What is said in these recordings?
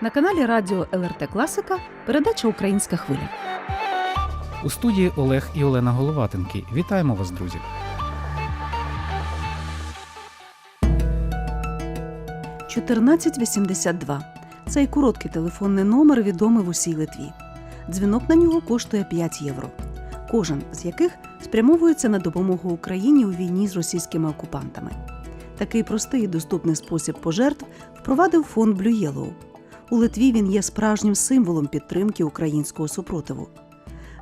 На каналі Радіо ЛРТ Класика передача Українська хвиля. У студії Олег і Олена Головатенки. Вітаємо вас, друзі. – 1482. Цей короткий телефонний номер відомий в усій Литві. Дзвінок на нього коштує 5 євро. Кожен з яких спрямовується на допомогу Україні у війні з російськими окупантами. Такий простий і доступний спосіб пожертв впровадив фонд Blue Yellow. У Литві він є справжнім символом підтримки українського супротиву.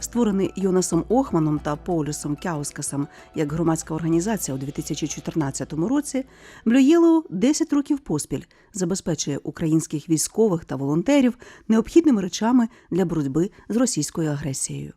Створений Йонасом Охманом та Поулюсом Кяускасом як громадська організація у 2014 році, Yellow 10 років поспіль забезпечує українських військових та волонтерів необхідними речами для боротьби з російською агресією.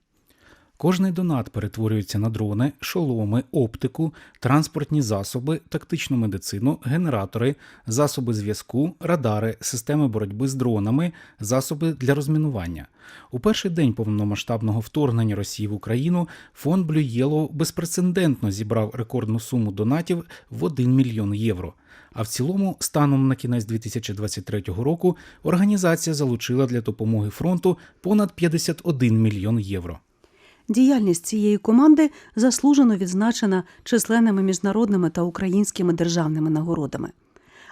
Кожний донат перетворюється на дрони, шоломи, оптику, транспортні засоби, тактичну медицину, генератори, засоби зв'язку, радари, системи боротьби з дронами, засоби для розмінування. У перший день повномасштабного вторгнення Росії в Україну фонд Blue Yellow безпрецедентно зібрав рекордну суму донатів в 1 мільйон євро. А в цілому, станом на кінець 2023 року, організація залучила для допомоги фронту понад 51 мільйон євро. Діяльність цієї команди заслужено відзначена численними міжнародними та українськими державними нагородами.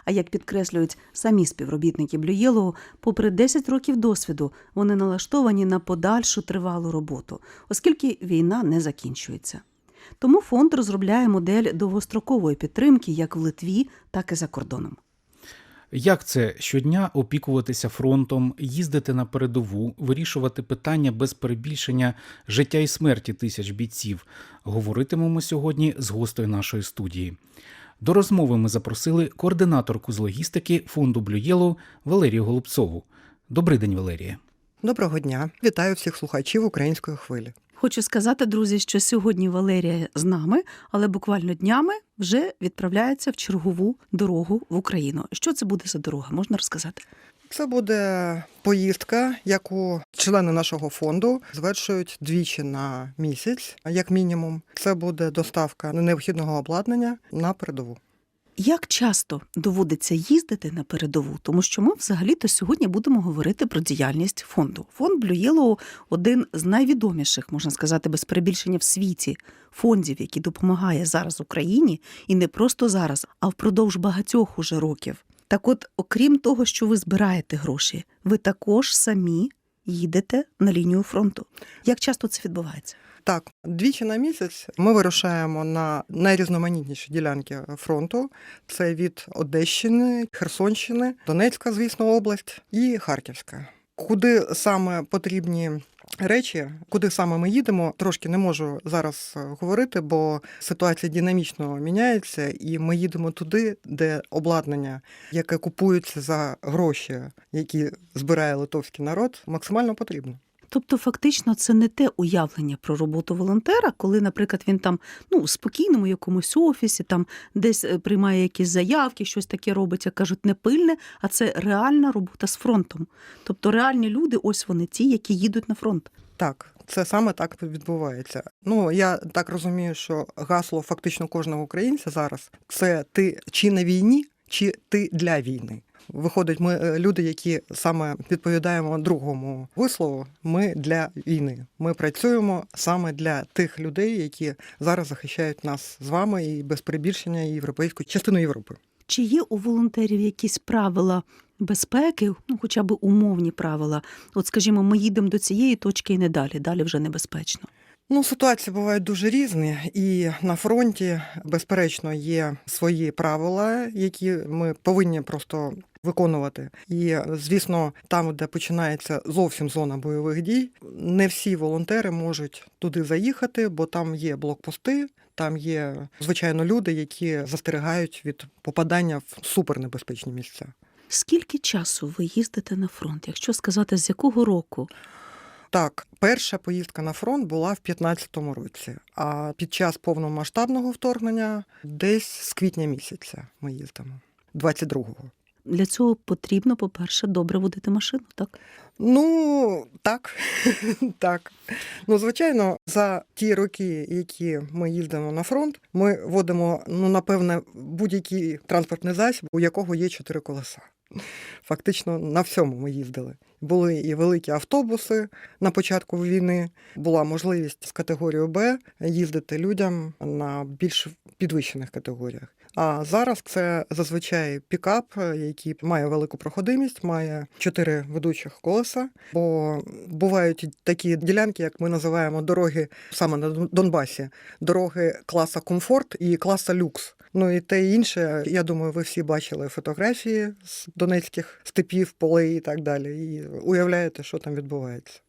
А як підкреслюють самі співробітники Yellow, попри 10 років досвіду, вони налаштовані на подальшу тривалу роботу, оскільки війна не закінчується. Тому фонд розробляє модель довгострокової підтримки як в Литві, так і за кордоном. Як це щодня опікуватися фронтом, їздити на передову, вирішувати питання без перебільшення життя і смерті тисяч бійців? Говоритимемо сьогодні з гостею нашої студії. До розмови ми запросили координаторку з логістики фонду Yellow Валерію Голубцову. Добрий день, Валерія. Доброго дня, вітаю всіх слухачів української хвилі. Хочу сказати, друзі, що сьогодні Валерія з нами, але буквально днями вже відправляється в чергову дорогу в Україну. Що це буде за дорога? Можна розказати? Це буде поїздка, яку члени нашого фонду звершують двічі на місяць, як мінімум. Це буде доставка необхідного обладнання на передову. Як часто доводиться їздити на передову? Тому що ми взагалі-то сьогодні будемо говорити про діяльність фонду. Фонд Blue один з найвідоміших, можна сказати, без перебільшення в світі фондів, який допомагає зараз Україні, і не просто зараз, а впродовж багатьох уже років. Так, от, окрім того, що ви збираєте гроші, ви також самі їдете на лінію фронту. Як часто це відбувається? Так, двічі на місяць ми вирушаємо на найрізноманітніші ділянки фронту. Це від Одещини, Херсонщини, Донецька, звісно, область і Харківська. Куди саме потрібні речі, куди саме ми їдемо, трошки не можу зараз говорити, бо ситуація динамічно міняється, і ми їдемо туди, де обладнання, яке купується за гроші, які збирає литовський народ, максимально потрібно. Тобто, фактично, це не те уявлення про роботу волонтера, коли, наприклад, він там ну у спокійному якомусь офісі, там десь е, приймає якісь заявки, щось таке робить, як кажуть, не пильне, а це реальна робота з фронтом. Тобто реальні люди, ось вони ті, які їдуть на фронт. Так, це саме так відбувається. Ну я так розумію, що гасло фактично кожного українця зараз це ти чи на війні, чи ти для війни. Виходить, ми е, люди, які саме відповідаємо другому вислову. Ми для війни. Ми працюємо саме для тих людей, які зараз захищають нас з вами і без перебільшення європейську частину Європи. Чи є у волонтерів якісь правила безпеки, ну хоча б умовні правила? От, скажімо, ми їдемо до цієї точки і не далі, далі вже небезпечно. Ну, ситуації бувають дуже різні, і на фронті, безперечно, є свої правила, які ми повинні просто виконувати. І звісно, там, де починається зовсім зона бойових дій, не всі волонтери можуть туди заїхати, бо там є блокпости. Там є звичайно люди, які застерігають від попадання в супернебезпечні місця. Скільки часу ви їздите на фронт? Якщо сказати, з якого року? Так, перша поїздка на фронт була в 15-му році, а під час повномасштабного вторгнення десь з квітня місяця ми їздимо, 22-го. Для цього потрібно, по-перше, добре водити машину, так? Ну, так, так. Ну, звичайно, за ті роки, які ми їздимо на фронт, ми водимо, ну, напевне, будь-який транспортний засіб, у якого є чотири колеса. Фактично на всьому ми їздили. Були і великі автобуси на початку війни. Була можливість з категорією Б їздити людям на більш підвищених категоріях. А зараз це зазвичай пікап, який має велику проходимість, має чотири ведучих колеса. Бо бувають такі ділянки, як ми називаємо дороги саме на Донбасі, дороги класа комфорт і класа люкс. Ну і те і інше, я думаю, ви всі бачили фотографії з донецьких степів, полей і так далі. І уявляєте, що там відбувається.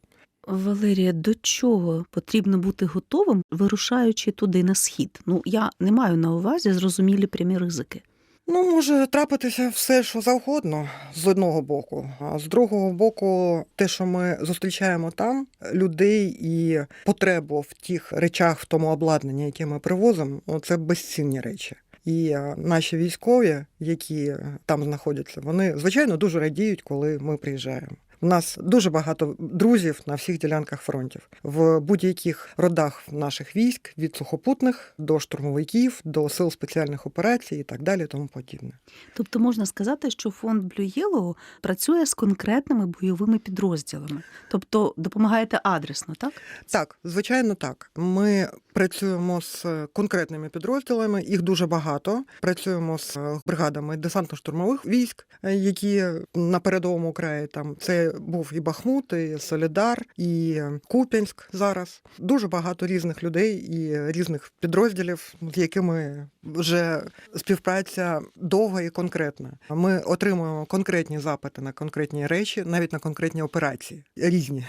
Валерія, до чого потрібно бути готовим, вирушаючи туди на схід? Ну я не маю на увазі зрозумілі прямі ризики. Ну, може трапитися все, що завгодно з одного боку. А з другого боку, те, що ми зустрічаємо там, людей і потребу в тих речах, в тому обладнанні, яке ми привозимо, ну, це безцінні речі. І е, наші військові, які там знаходяться, вони звичайно дуже радіють, коли ми приїжджаємо. У нас дуже багато друзів на всіх ділянках фронтів в будь-яких родах наших військ від сухопутних до штурмовиків, до сил спеціальних операцій і так далі, тому подібне. Тобто можна сказати, що фонд Blue Yellow працює з конкретними бойовими підрозділами, тобто допомагаєте адресно, так? Так, звичайно, так. Ми працюємо з конкретними підрозділами, їх дуже багато. Працюємо з бригадами десантно-штурмових військ, які на передовому краї там це був і Бахмут, і Солідар, і Куп'янськ зараз. Дуже багато різних людей і різних підрозділів, з якими вже співпраця довга і конкретна. Ми отримуємо конкретні запити на конкретні речі, навіть на конкретні операції різні.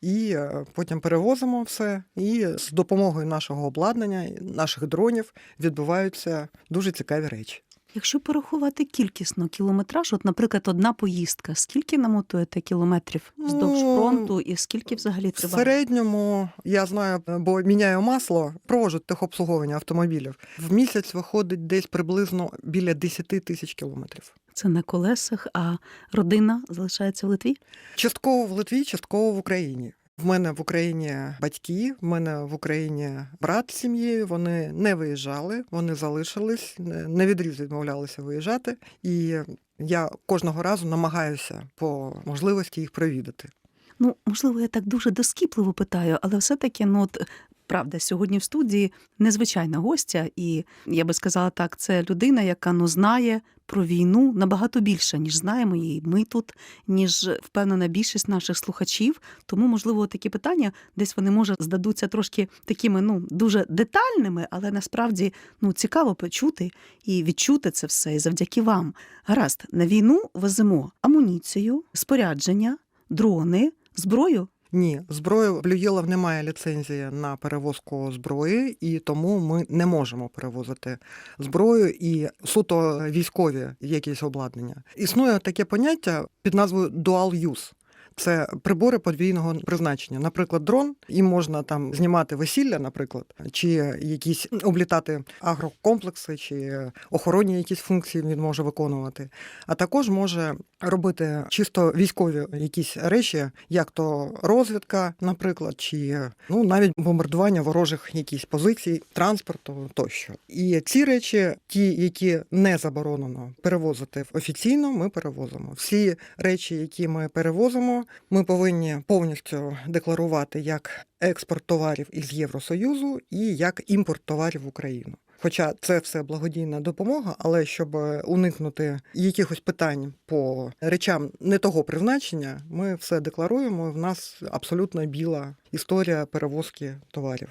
І е, потім перевозимо все. І з допомогою нашого обладнання, наших дронів відбуваються дуже цікаві речі. Якщо порахувати кількісно кілометраж, от, наприклад, одна поїздка, скільки намотуєте кілометрів вздовж Ну, фронту, і скільки взагалі В середньому я знаю, бо міняю масло, проводжу техобслуговування автомобілів. В місяць виходить десь приблизно біля 10 тисяч кілометрів. Це на колесах, а родина залишається в Литві? Частково в Литві, частково в Україні. В мене в Україні батьки, в мене в Україні брат з сім'єю. Вони не виїжджали, вони залишились, не- відріз відмовлялися виїжджати. І я кожного разу намагаюся по можливості їх провідати. Ну, можливо, я так дуже доскіпливо питаю, але все-таки, ну от. Правда, сьогодні в студії незвичайна гостя, і я би сказала так, це людина, яка ну знає про війну набагато більше, ніж знаємо її. Ми тут, ніж впевнена більшість наших слухачів. Тому, можливо, такі питання десь вони може здадуться трошки такими, ну дуже детальними, але насправді ну цікаво почути і відчути це все. І завдяки вам. Гаразд, на війну веземо амуніцію, спорядження, дрони, зброю. Ні, зброю Блюєлов немає ліцензії на перевозку зброї, і тому ми не можемо перевозити зброю і суто військові якісь обладнання. Існує таке поняття під назвою dual use. Це прибори подвійного призначення. Наприклад, дрон, їм можна там знімати весілля, наприклад, чи якісь облітати агрокомплекси, чи охоронні якісь функції він може виконувати. А також може робити чисто військові якісь речі, як то розвідка, наприклад, чи ну навіть бомбардування ворожих якісь позицій, транспорту тощо. І ці речі, ті, які не заборонено перевозити офіційно, ми перевозимо. Всі речі, які ми перевозимо, ми повинні повністю декларувати як експорт товарів із Євросоюзу і як імпорт товарів в Україну. Хоча це все благодійна допомога, але щоб уникнути якихось питань по речам не того призначення, ми все декларуємо. В нас абсолютно біла історія перевозки товарів.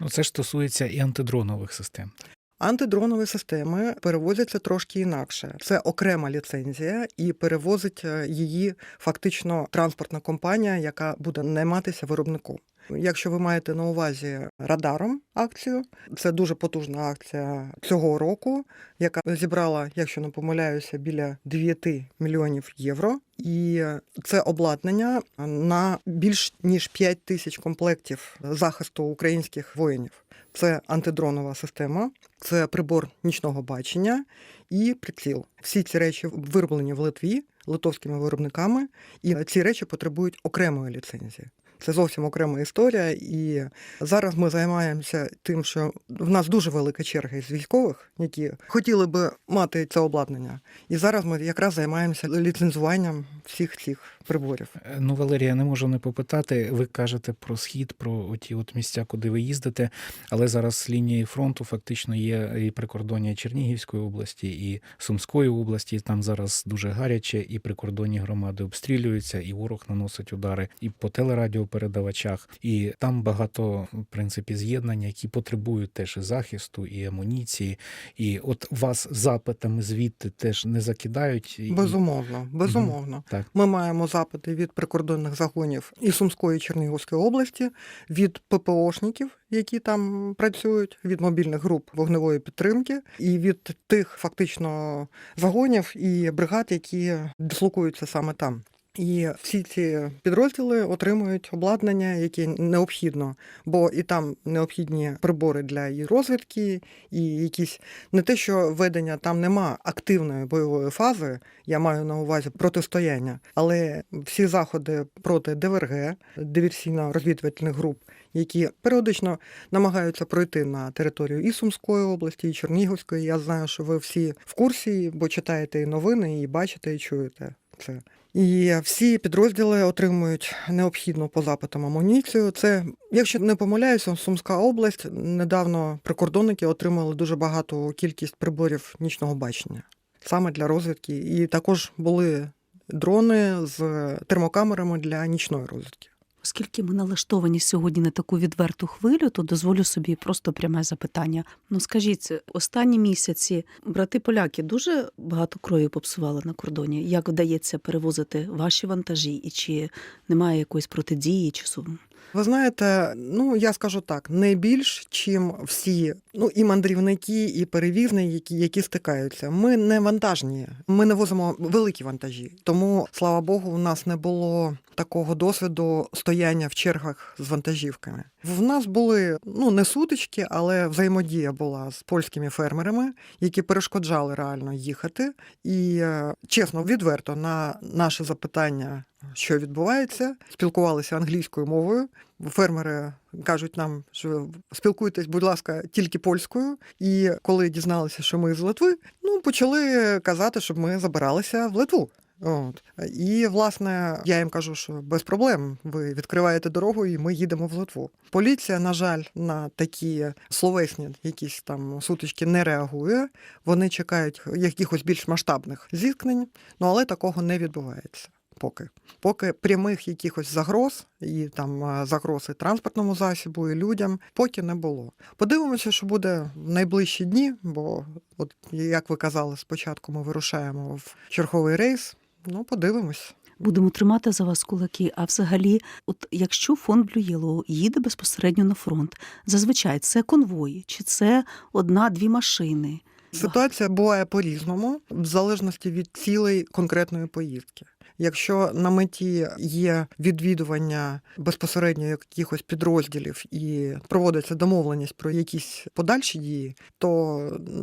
Ну, це ж стосується і антидронових систем. Антидронові системи перевозяться трошки інакше. Це окрема ліцензія, і перевозить е, її фактично транспортна компанія, яка буде найматися виробником. Якщо ви маєте на увазі радаром акцію, це дуже потужна акція цього року, яка зібрала, якщо не помиляюся, біля 9 мільйонів євро. І це обладнання на більш ніж 5 тисяч комплектів захисту українських воїнів. Це антидронова система, це прибор нічного бачення і приціл. Всі ці речі вироблені в Литві литовськими виробниками, і ці речі потребують окремої ліцензії. Це зовсім окрема історія. І зараз ми займаємося тим, що в нас дуже велика черга із військових, які хотіли би мати це обладнання. І зараз ми якраз займаємося ліцензуванням всіх цих приборів. Е, Ну, Валерія, не можу не попитати. Ви кажете про схід, про оті от місця, куди ви їздите. Але зараз лінії фронту фактично є і прикордоння Чернігівської області, і Сумської області. Там зараз дуже гаряче, і прикордонні громади обстрілюються, і ворог наносить удари і по телерадіопередавачах. І там багато в принципі з'єднання, які потребують теж і захисту, і амуніції. І от вас запитами звідти теж не закидають. І- Безумовно, безумовно. Так. Ми маємо запити від прикордонних загонів і Сумської і Чернігівської області, від ППОшників, які там працюють, від мобільних груп вогневої підтримки, і від тих фактично загонів і бригад, які дислокуються саме там. І всі ці підрозділи отримують обладнання, яке необхідно, бо і там необхідні прибори для і розвідки, і якісь не те, що ведення там нема активної бойової фази, я маю на увазі протистояння, але всі заходи проти ДВРГ, диверсійно-розвідувальних груп, які періодично намагаються пройти на територію і Сумської області, і Чернігівської. Я знаю, що ви всі в курсі, бо читаєте і новини, і бачите, і чуєте це. І всі підрозділи отримують необхідну по запитам амуніцію. Це, якщо не помиляюся, Сумська область недавно прикордонники отримали дуже багату кількість приборів нічного бачення саме для розвідки. І також були дрони з термокамерами для нічної розвідки. Оскільки ми налаштовані сьогодні на таку відверту хвилю, то дозволю собі просто пряме запитання. Ну скажіть, останні місяці брати поляки дуже багато крові попсували на кордоні. Як вдається перевозити ваші вантажі, і чи немає якоїсь протидії чи сум? Ви знаєте, ну я скажу так, не більш, чим всі, ну і мандрівники, і перевізники, які, які стикаються. Ми не вантажні, ми не возимо великі вантажі. Тому, слава Богу, у нас не було такого досвіду стояння в чергах з вантажівками. В нас були ну не сутички, але взаємодія була з польськими фермерами, які перешкоджали реально їхати. І е, чесно, відверто на наше запитання, що відбувається, спілкувалися англійською мовою. Фермери кажуть нам, що спілкуйтесь, будь ласка, тільки польською. І коли дізналися, що ми з Литви, ну почали казати, щоб ми забиралися в Литву. От. І, власне, я їм кажу, що без проблем ви відкриваєте дорогу, і ми їдемо в Литву. Поліція, на жаль, на такі словесні якісь там сутички не реагує. Вони чекають якихось більш масштабних зіткнень, ну але такого не відбувається. Поки поки прямих якихось загроз і там е, загроз і транспортному засобу, і людям поки не було. Подивимося, що буде в найближчі дні, бо, от як ви казали, спочатку ми вирушаємо в черговий рейс. Ну, подивимось. Будемо тримати за вас кулаки. А взагалі, от якщо фонд Blue Yellow їде безпосередньо на фронт, зазвичай це конвої, чи це одна-дві машини. Ситуація буває по-різному, в залежності від цілей конкретної поїздки. Якщо на меті є відвідування безпосередньо якихось підрозділів і проводиться домовленість про якісь подальші дії, то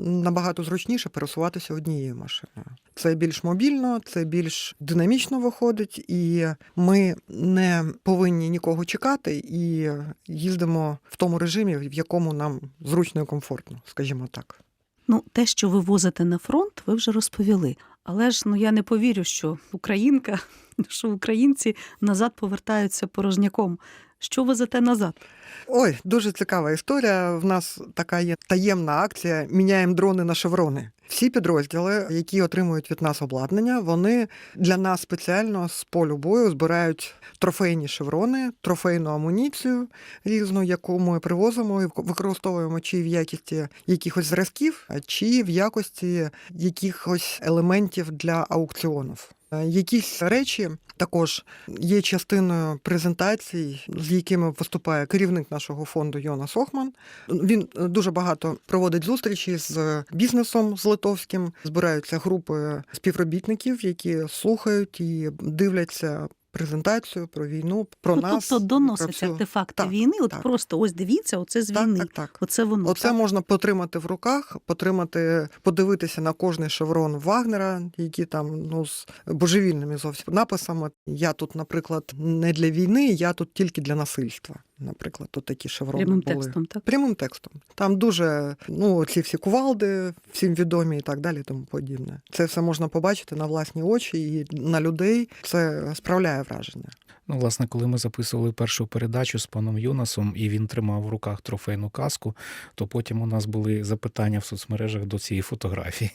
набагато зручніше пересуватися однією машиною. Це більш мобільно, це більш динамічно виходить, і ми не повинні нікого чекати і їздимо в тому режимі, в якому нам зручно і комфортно, скажімо так. Ну, те, що ви возите на фронт, ви вже розповіли. Але ж ну я не повірю, що українка, що українці назад повертаються порожняком. Що везете назад? Ой, дуже цікава історія. В нас така є таємна акція Міняємо дрони на шеврони. Всі підрозділи, які отримують від нас обладнання, вони для нас спеціально з полю бою збирають трофейні шеврони, трофейну амуніцію різну, яку ми привозимо і використовуємо чи в якості якихось зразків, чи в якості якихось елементів для аукціонів. Е, Якісь речі також є частиною презентацій, з якими виступає керівник нашого фонду Йонас Охман. Він дуже багато проводить зустрічі з бізнесом з литовським. Збираються групи співробітників, які слухають і дивляться презентацію про війну, про Ну, нас. тобто доносять артефакти Так, війни. От так. просто ось дивіться, оце з Так, війни. так, так. Оце воно. Оце так? можна потримати в руках, потримати, подивитися на кожний шеврон Вагнера, які там ну з божевільними зовсім написами. Я тут, наприклад, не для війни, я тут тільки для насильства. Наприклад, тут такі шеврони прямим були. текстом, так? Прямим текстом. Там дуже ну ці всі кувалди, всім відомі і так далі, і тому подібне. Це все можна побачити на власні очі, і на людей це справляє враження. Ну, власне, коли ми записували першу передачу з паном Йонасом, і він тримав в руках трофейну каску, то потім у нас були запитання в соцмережах до цієї фотографії.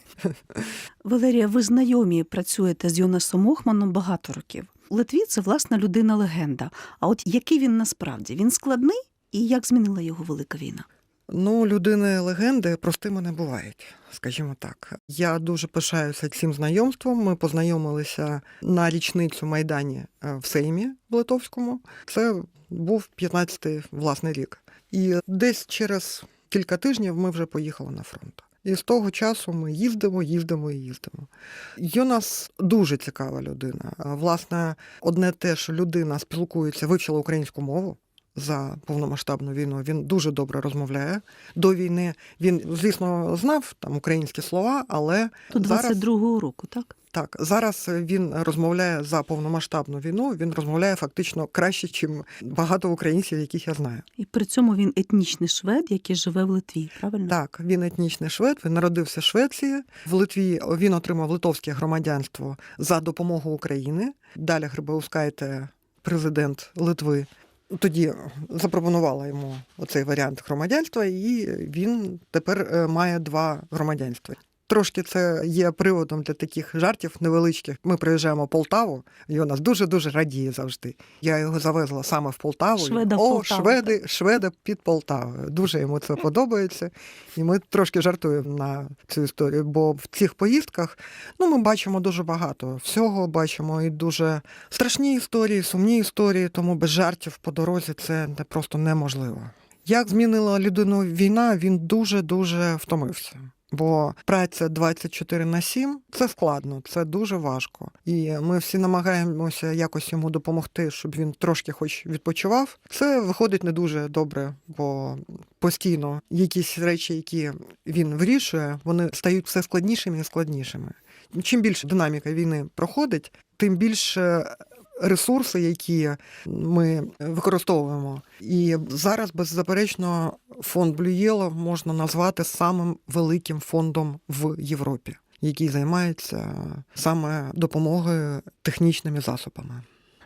Валерія, ви знайомі працюєте з Йонасом Охманом багато років. Литві це власна людина легенда. А от який він насправді? Він складний і як змінила його велика війна? Ну, людини легенди простими не бувають, скажімо так. Я дуже пишаюся цим знайомством. Ми познайомилися на річницю Майдані е, в Сеймі в Литовському. Це був 15-й власний рік. І десь через кілька тижнів ми вже поїхали на фронт. І з того часу ми їздимо, їздимо і їздимо. Йонас дуже цікава людина. Власне, одне те, що людина спілкується, вивчила українську мову за повномасштабну війну. Він дуже добре розмовляє. До війни він, звісно, знав там українські слова, але До зараз 22-го року, так? так зараз він розмовляє за повномасштабну війну. Він розмовляє фактично краще, ніж багато українців, яких я знаю. І при цьому він етнічний швед, який живе в Литві, правильно? Так, він етнічний швед, він народився в Швеції. В Литві він отримав литовське громадянство за допомогу України. Далі Грибаускайте, президент Литви, тоді запропонувала йому оцей варіант громадянства, і він тепер е, має два громадянства. Трошки це є приводом для таких жартів невеличких. Ми приїжджаємо в Полтаву, і у нас дуже-дуже радіє завжди. Я його завезла саме в Полтаву. Шведа О, Полтаву, шведи, шведи під Полтавою. Дуже йому це подобається. І ми трошки жартуємо на цю історію, бо в цих поїздках ну, ми бачимо дуже багато всього, бачимо і дуже страшні історії, сумні історії, тому без жартів по дорозі це просто неможливо. Як змінила людину війна, він дуже-дуже втомився. Бо праця 24 на 7 – це складно, це дуже важко. І ми всі намагаємося якось йому допомогти, щоб він трошки хоч відпочивав. Це виходить не дуже добре, бо постійно якісь речі, які він вирішує, вони стають все складнішими і складнішими. Чим більше динаміка війни проходить, тим більше ресурси, які ми використовуємо. І зараз, беззаперечно, фонд Блюєло можна назвати самим великим фондом в Європі, який займається саме допомогою технічними засобами.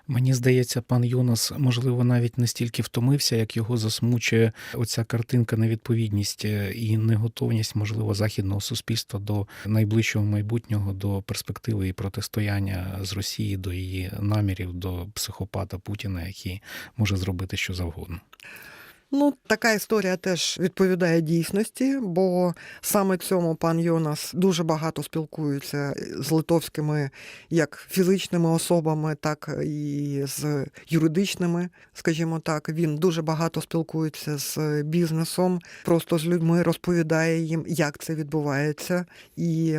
Мені здається, пан Йонас, можливо, навіть не стільки втомився, як його засмучує оця картинка невідповідність е, і неготовність, можливо, західного суспільства до найближчого майбутнього, до перспективи і протистояння з Росії, до її намірів, до психопата Путіна, який може зробити що завгодно. Ну, така історія теж відповідає дійсності, бо саме цьому пан Йонас дуже багато спілкується з литовськими як фізичними особами, так і з юридичними, скажімо так. Він дуже багато спілкується з бізнесом, просто з людьми розповідає їм, як це відбувається. І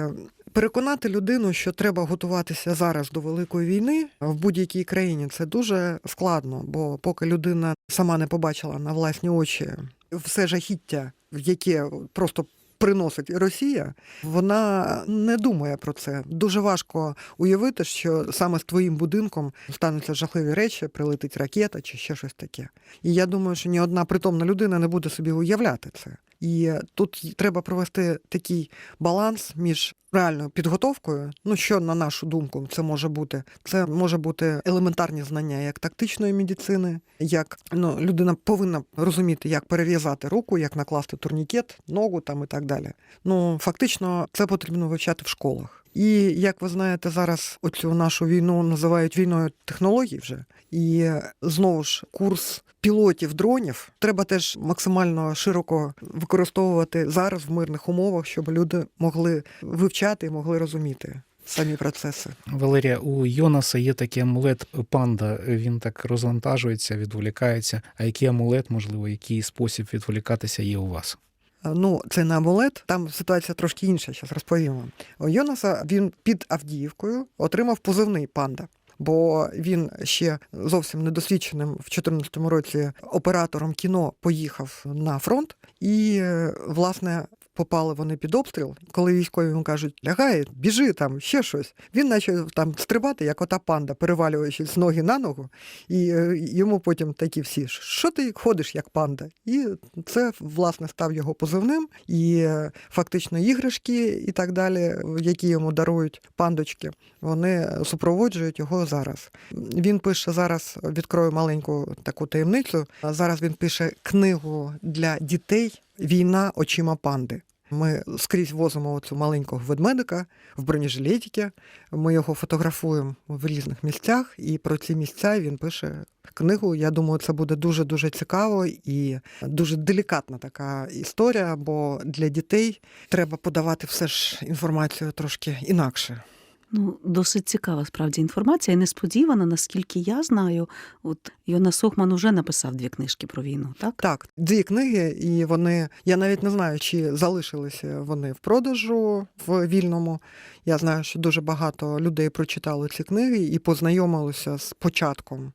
Переконати людину, що треба готуватися зараз до великої війни в будь-якій країні, це дуже складно, бо поки людина сама не побачила на власні очі все жахіття, яке просто приносить Росія, вона не думає про це. Дуже важко уявити, що саме з твоїм будинком стануться жахливі речі, прилетить ракета чи ще щось таке. І я думаю, що ні одна притомна людина не буде собі уявляти це. І тут треба провести такий баланс між реальною підготовкою. Ну що на нашу думку, це може бути. Це може бути елементарні знання як тактичної медицини, як ну людина повинна розуміти, як перев'язати руку, як накласти турнікет, ногу там і так далі. Ну фактично, це потрібно вивчати в школах. І як ви знаєте, зараз оцю нашу війну називають війною технологій вже. І знову ж курс пілотів дронів треба теж максимально широко використовувати зараз в мирних умовах, щоб люди могли вивчати і могли розуміти самі процеси. Валерія, у Йонаса є такий амулет панда. Він так розвантажується, відволікається. А який амулет, можливо, який спосіб відволікатися є у вас? Ну, це не амулет, там ситуація трошки інша, зараз розповім вам. У Йонаса він під Авдіївкою отримав позивний панда. бо він ще зовсім недосвідченим в 2014 році оператором кіно поїхав на фронт, і е, власне. Попали вони під обстріл, коли військові йому кажуть, лягай, біжи там, ще щось. Він почав там стрибати, як ота панда, перевалюючись з ноги на ногу, і е, йому потім такі всі, що ти ходиш як панда? І це власне став його позивним. І е, фактично іграшки і так далі, які йому дарують пандочки, вони супроводжують його зараз. Він пише зараз, відкрою маленьку таку таємницю. Зараз він пише книгу для дітей Війна очима панди. Ми скрізь возимо цю маленького ведмедика в бронежилетіки. Ми його фотографуємо в різних місцях, і про ці місця він пише книгу. Я думаю, це буде дуже дуже цікаво і дуже делікатна така історія, бо для дітей треба подавати все ж інформацію трошки інакше. Ну, досить цікава справді інформація і несподівана, наскільки я знаю. От Йонас Охман уже написав дві книжки про війну, так? Так, дві книги, і вони, я навіть не знаю, чи залишилися вони в продажу в вільному. Я знаю, що дуже багато людей прочитали ці книги і познайомилися з початком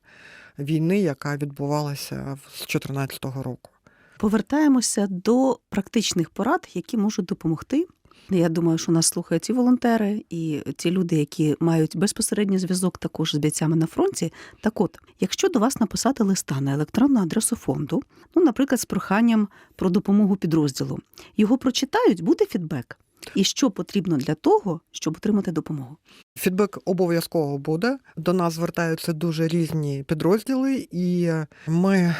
війни, яка відбувалася з 2014 року. Повертаємося до практичних порад, які можуть допомогти. Я думаю, що нас слухають і волонтери, і ті люди, які мають безпосередній зв'язок також з бійцями на фронті. Так от, якщо до вас написати листа на електронну адресу фонду, ну, наприклад, з проханням про допомогу підрозділу, його прочитають, буде фідбек. І що потрібно для того, щоб отримати допомогу? Фідбек обов'язково буде. До нас звертаються дуже різні підрозділи, і ми.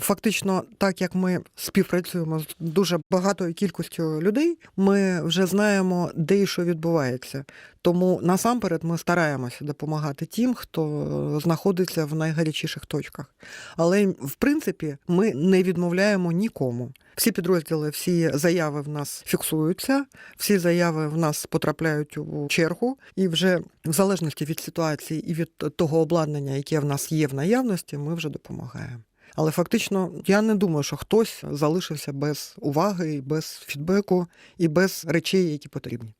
Фактично, так як ми співпрацюємо з дуже багатою кількістю людей, ми вже знаємо, де і що відбувається. Тому насамперед ми стараємося допомагати тим, хто знаходиться в найгарячіших точках. Але в принципі ми не відмовляємо нікому. Всі підрозділи, всі заяви в нас фіксуються, всі заяви в нас потрапляють у чергу, і вже в залежності від ситуації і від того обладнання, яке в нас є в наявності, ми вже допомагаємо. Але фактично я не думаю, що хтось залишився без уваги, без фідбеку і без речей, які потрібні.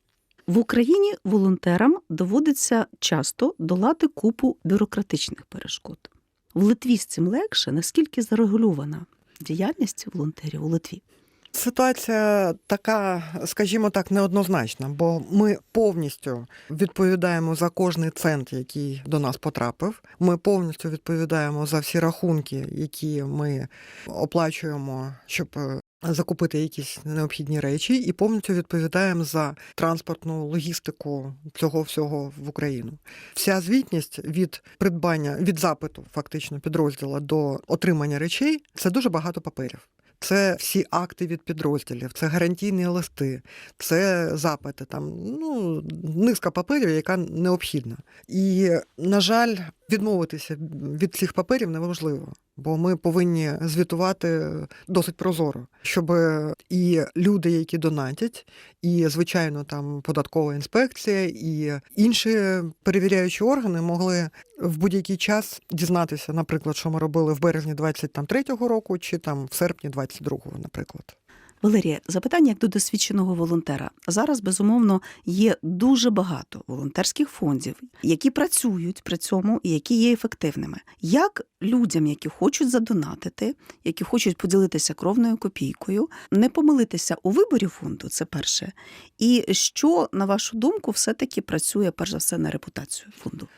В Україні волонтерам доводиться часто долати купу бюрократичних перешкод. В Литві з цим легше, наскільки зарегульована діяльність волонтерів у Литві. Ситуація така, скажімо так, неоднозначна, бо ми повністю відповідаємо за кожний цент, який до нас потрапив. Ми повністю відповідаємо за всі рахунки, які ми оплачуємо, щоб е, закупити якісь необхідні речі, і повністю відповідаємо за транспортну логістику цього всього в Україну. Вся звітність від придбання від запиту, фактично підрозділу до отримання речей це дуже багато паперів. Це всі акти від підрозділів, це гарантійні листи, це запити, там ну низка паперів, яка необхідна. І, на жаль, відмовитися від цих паперів неможливо, бо ми повинні звітувати досить прозоро, щоб і люди, які донатять, і звичайно там податкова інспекція, і інші перевіряючі органи могли в будь-який час дізнатися, наприклад, що ми робили в березні 23-го року, чи там в серпні 22-го, наприклад. Валерія, запитання як до досвідченого волонтера. Зараз, безумовно, є дуже багато волонтерських фондів, які працюють при цьому і які є ефективними. Як людям, які хочуть задонатити, які хочуть поділитися кровною копійкою, не помилитися у виборі фонду, це перше. І що, на вашу думку, все-таки працює перш за все на репутацію фонду?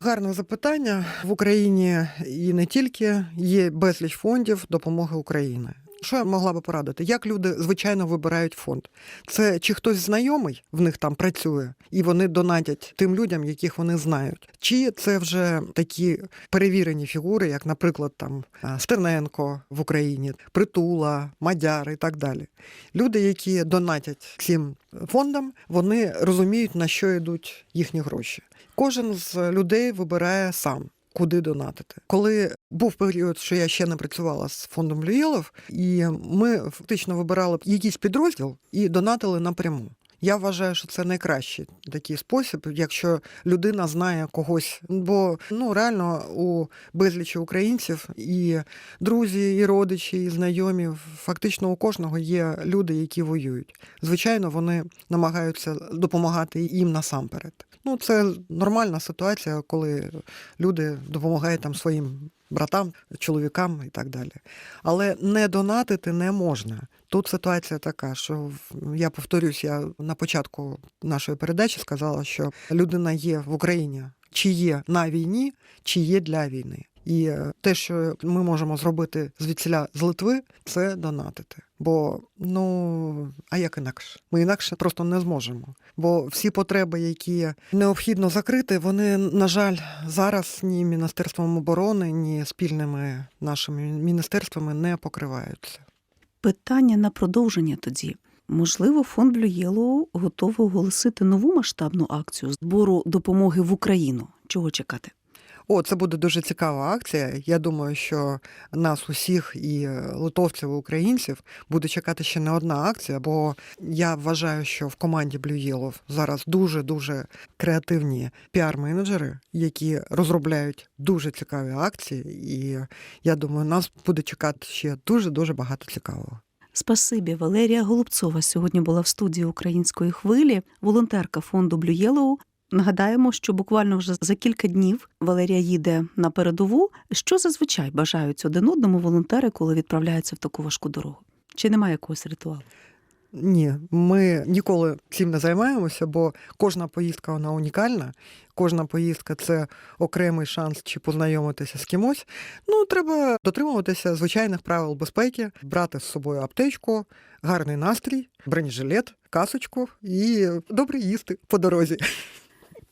Гарне запитання в Україні і не тільки є безліч фондів допомоги України. Що я могла би порадити? Як люди звичайно вибирають фонд? Це чи хтось знайомий в них там працює, і вони донатять тим людям, яких вони знають, чи це вже такі перевірені фігури, як, наприклад, там Стерненко в Україні, Притула, Мадяр і так далі. Люди, які донатять цим фондам, вони розуміють на що йдуть їхні гроші. Кожен з людей вибирає сам. Куди донатити, коли був період, що я ще не працювала з фондом Люєлов, і ми фактично вибирали якийсь підрозділ і донатили напряму. Я вважаю, що це найкращий такий спосіб, якщо людина знає когось. Бо ну реально у безлічі українців і друзі, і родичі, і знайомі, фактично у кожного є люди, які воюють. Звичайно, вони намагаються допомагати їм насамперед. Ну, це нормальна ситуація, коли люди допомагають там своїм братам, чоловікам і так далі. Але не донатити не можна. Тут ситуація така, що я повторюсь, я на початку нашої передачі сказала, що людина є в Україні, чи є на війні, чи є для війни. І е, те, що ми можемо зробити звідсіля з Литви, це донатити. Бо ну а як інакше? Ми інакше просто не зможемо. Бо всі потреби, які необхідно закрити, вони, на жаль, зараз ні Міністерством оборони, ні спільними нашими міністерствами не покриваються. Питання на продовження тоді. Можливо, фонд Blue готовий оголосити нову масштабну акцію збору допомоги в Україну. Чого чекати? О, це буде дуже цікава акція. Я думаю, що нас усіх і е, литовців, і українців буде чекати ще не одна акція, бо я вважаю, що в команді Blue Yellow зараз дуже дуже креативні піар-менеджери, які розробляють дуже цікаві акції. І я думаю, нас буде чекати ще дуже дуже багато цікавого. Спасибі, Валерія Голубцова сьогодні була в студії української хвилі, волонтерка фонду Blue Yellow. Нагадаємо, що буквально вже за кілька днів Валерія їде на передову. Що зазвичай бажають один одному волонтери, коли відправляються в таку важку дорогу? Чи немає якогось ритуалу? Ні, ми ніколи цим не займаємося, бо кожна поїздка вона унікальна. Кожна поїздка це окремий шанс чи познайомитися з кимось. Ну, треба дотримуватися звичайних правил безпеки, брати з собою аптечку, гарний настрій, бронежилет, касочку і добре їсти по дорозі.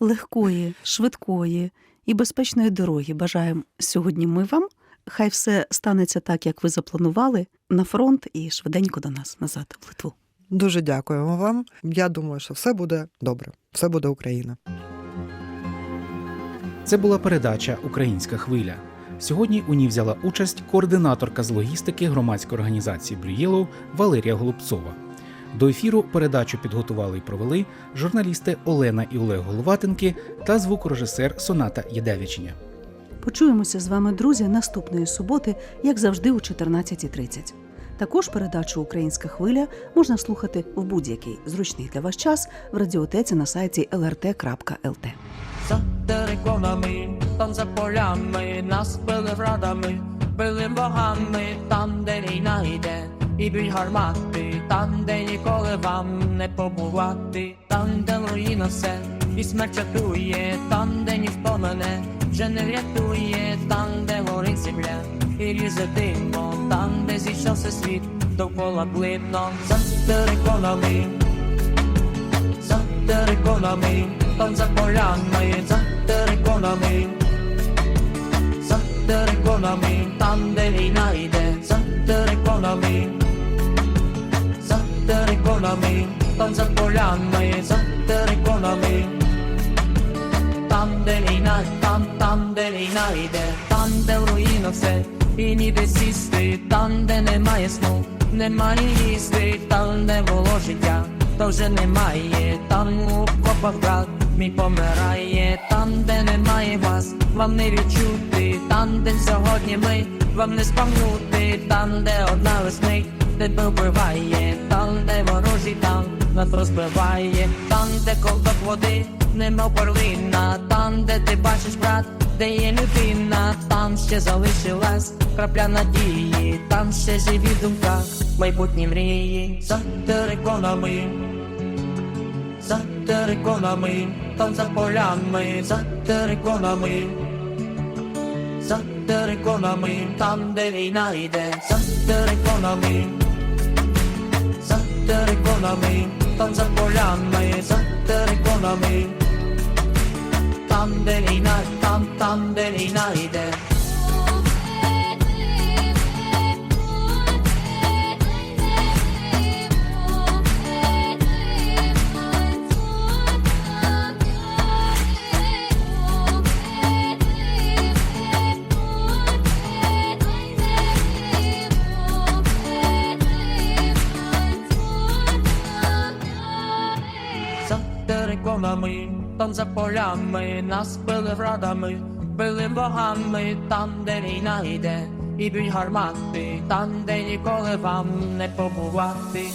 Легкої, швидкої і безпечної дороги бажаємо сьогодні ми вам. Хай все станеться так, як ви запланували, на фронт і швиденько до нас назад в Литву. Дуже дякуємо вам. Я думаю, що все буде добре. Все буде Україна. Це була передача Українська хвиля. Сьогодні у ній взяла участь координаторка з логістики громадської організації Blue Yellow Валерія Голубцова. До ефіру передачу підготували і провели журналісти Олена і Олег Головатенки та звукорежисер Соната Єдевичня. Почуємося з вами, друзі, наступної суботи, як завжди, о 14.30. Також передачу Українська хвиля можна слухати в будь-який зручний для вас час в радіотеці на сайті lrt.lt. За териконами, там за полями, нас били врадами, били богами, там, де війна йде, і бій гармати, там, де ніколи вам не побувати, там, де руїна все, і смерть чатує, там, де ніхто мене вже не врятує, там, де горить земля, і різе димо, там, де зійшовся світ, довкола блидно, за териконами за териконами, там за полями, за териконами, за териконами, там де війна йде, за териконами, териконами, там за полями, за териконами, там де війна, там, там, де війна йде, там, де в руїнах все, і ніде сісти, там, де немає сну, немає їсти, там, де було життя, то вже немає, там у копах брат мій помирає, там, де немає вас, вам не відчути, там, де сьогодні ми, вам не спамнути, там, де одна весник, де вбиває, там, де ворожий там нас розбиває, там, де ковток води, нема перлина, там, де ти бачиш брат, де є людина, там ще залишилась крапля надії, там ще живі думка, майбутні мрії, за териконами, за териконами, там за полями, за териконами, за териконами, там де війна йде, за териконами, за териконами, там за полями, за териконами, там де війна, там, там де війна териконами, там за полями, нас били врадами, били богами, там, де війна йде, і бій гармати, там, де ніколи вам не побувати.